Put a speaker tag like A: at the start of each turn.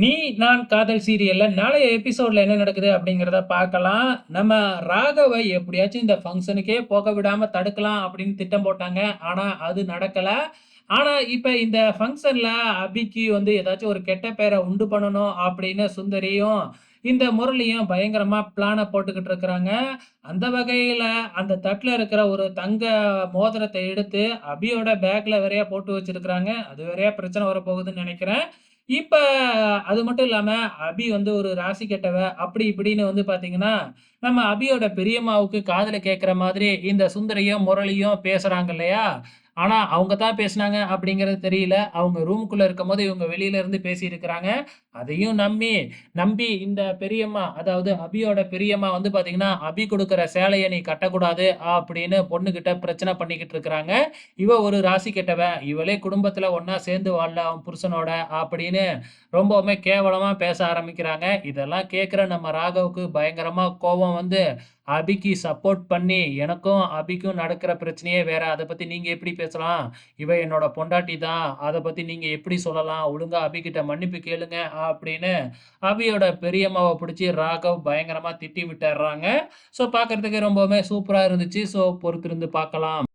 A: நீ நான் காதல் சீரியல்ல நாளைய எபிசோட்ல என்ன நடக்குது அப்படிங்கிறத பார்க்கலாம். நம்ம ராகவை எப்படியாச்சும் இந்த ஃபங்க்ஷனுக்கே போக விடாம தடுக்கலாம் அப்படின்னு திட்டம் போட்டாங்க. ஆனா அது நடக்கல. ஆனா இப்ப இந்த ஃபங்க்ஷன்ல அபிக்கு வந்து ஏதாச்சும் ஒரு கெட்ட பேரை உண்டு பண்ணணும் அப்படின்னு சுந்தரியும், இந்த முரளியும் பயங்கரமா பிளானை போட்டுக்கிட்டு இருக்கிறாங்க. அந்த வகையில அந்த தட்டுல இருக்கிற ஒரு தங்க மோதிரத்தை எடுத்து அபியோட பேக்ல வேறயா போட்டு வச்சிருக்கிறாங்க. அது வேறயா பிரச்சனை வரப்போகுதுன்னு நினைக்கிறேன் இப்ப அது மட்டும் இல்லாம, அபி வந்து ஒரு ராசி கெட்டவ, அப்படி இப்படின்னு வந்து பாத்தீங்கன்னா, நம்ம அபியோட பெரியம்மாவுக்கு காதுல கேட்குற மாதிரி இந்த சுந்தரியும், முரளியும் பேசுறாங்க இல்லையா? ஆனா, அவங்க தான் பேசுனாங்க அப்படிங்கிறது தெரியல. அவங்க ரூமுக்குள்ள இருக்கும்போது இவங்க வெளியில இருந்து பேசியிருக்கிறாங்க. அதையும் நம்பி நம்பி இந்த பெரியம்மா, அதாவது அபியோட பெரியம்மா வந்து பார்த்தீங்கன்னா "அபி கொடுக்குற சேலையை நீ கட்டக்கூடாது" அப்படின்னு பொண்ணுக்கிட்ட பிரச்சனை பண்ணிக்கிட்டு இருக்கிறாங்க. "இவ ஒரு ராசி கெட்டவன் இவளே குடும்பத்தில் ஒன்றா சேர்ந்து வாழல அவன் புருஷனோட" அப்படின்னு ரொம்பவுமே கேவலமாக பேச ஆரம்பிக்கிறாங்க. இதெல்லாம் கேட்குற நம்ம ராகவுக்கு பயங்கரமாக கோபம் வந்து, அபிக்கு சப்போர்ட் பண்ணி, "எனக்கும் அபிக்கும் நடக்கிற பிரச்சனையே வேற. அதை பற்றி நீங்கள் எப்படி பேசலாம்? இவ என்னோட பொண்டாட்டி தான். அதை பற்றி நீங்கள் எப்படி சொல்லலாம்? ஒழுங்கா அபிகிட்ட மன்னிப்பு கேளுங்க" அப்படின்னு அபியோட பெரியம்மாவை பிடிச்சி ராகவ் பயங்கரமாக திட்டி விட்டுறாங்க ஸோ பார்க்குறதுக்கு ரொம்பவுமே சூப்பராக இருந்துச்சு. ஸோ பொறுத்திருந்து பார்க்கலாம்.